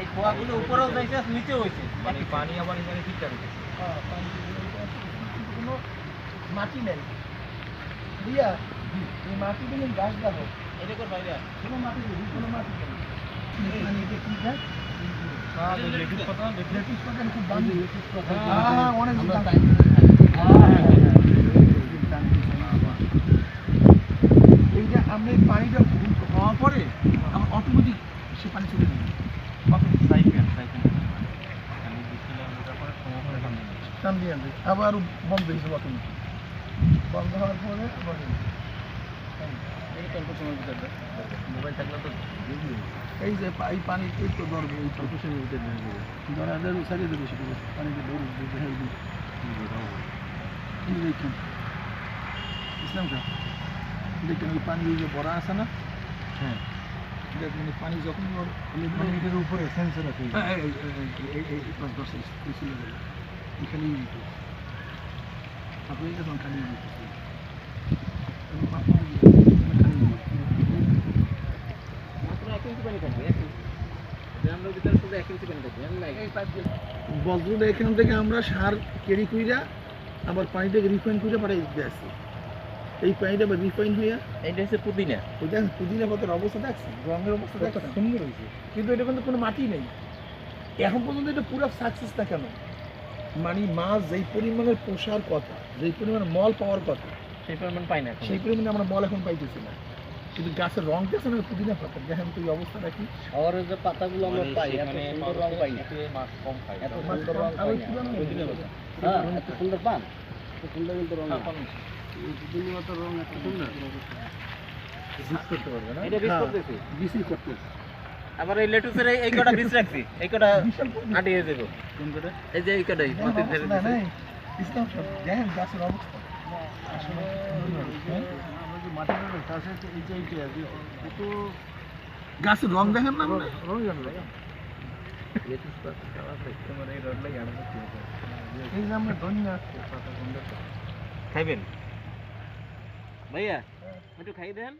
এই কুয়াগুলো উপরেও যাইছে নিচে হয়েছে মানে পানি আবার এখানে ঠিকঠাক হয়েছে কোনো মাটি নেই দিয়া এই মাটি দিয়ে গাছ দেখো এটা কর বাইরে কোনো মাটি নেই কোনো মাটি নেই অনেক সামনে টান দিয়ে আনবে আবার বন্ধ হয়ে যাবে অটোমেটিক বন্ধ হওয়ার পরে আবার মোবাইল থাকলে তো এই যে এই পানি এই তো ধরবে এই তো কুসুমের ভিতরে ধরে দেবে দেবে সারিয়ে দেবে সেটা পানিতে ধরে দেবে হ্যাঁ কি দেখুন ইসলাম কা দেখুন এই পানি যে ভরা আছে না হ্যাঁ এই পানি যখন মানে উপরে সেন্সর আছে দিত। আপনি যখন খালি খালি বজ্রটা এখান থেকে আমরা সার কইরা আবার পানিটাকে রিফাইন করে পাঠাই দিতে আসছি। এই পানিটা রিফাইন হইয়া এইটা হচ্ছে পুদিনা। পাতার অবস্থা দেখছেন? রঙের অবস্থা দেখছেন? সুন্দর হয়েছে কিন্তু এটা কিন্তু কোনো মাটি নেই। এখন পর্যন্ত এটা পুরো সাকসেস না কেন? মানে মাছ যেই পরিমাণের পোষার কথা যেই পরিমাণে মল পাওয়ার কথা সেই পরিমাণ পাই না সেই পরিমাণে আমরা মল এখন পাইতেছি না। কিন্তু গাছের রং দেখছেন না পুদিনা পাতা? দেখেন তো এই অবস্থা দেখি শহরের যে পাতাগুলো আমরা মানে পাই এত সুন্দর রং পাই না। মাছ কম খায় এত মাছ সুন্দর কম, রং পাই না। পুদিনা পাতা। হ্যাঁ এত সুন্দর পান। এত সুন্দর কিন্তু রং হ্যাঁ, না। এই পুদিনা পাতার রং এত সুন্দর। Mix করতে পারবে না? এটা বিশ হ্যাঁ। করতেছি। বিসি করতে আবার এই লেটুসের এই- কটা বীজ রাখছি এই কটা। আটিয়ে দেবো কোন করে এই যে এই কটাই দেখেন মাটির ধারে। ইসলাম দেখেন গাছের অবস্থা আসলে? আমরা যে মাটি করে তার সাথে এই যে এইটা কত গাছের রং দেখেন না রং জানো লেটুস পাতা খাওয়া তোমার এই রড লাগে আরও বেশি হয়েছে। এই যে আমরা ধনিয়া খাইবেন ভাইয়া একটু খাই দেন?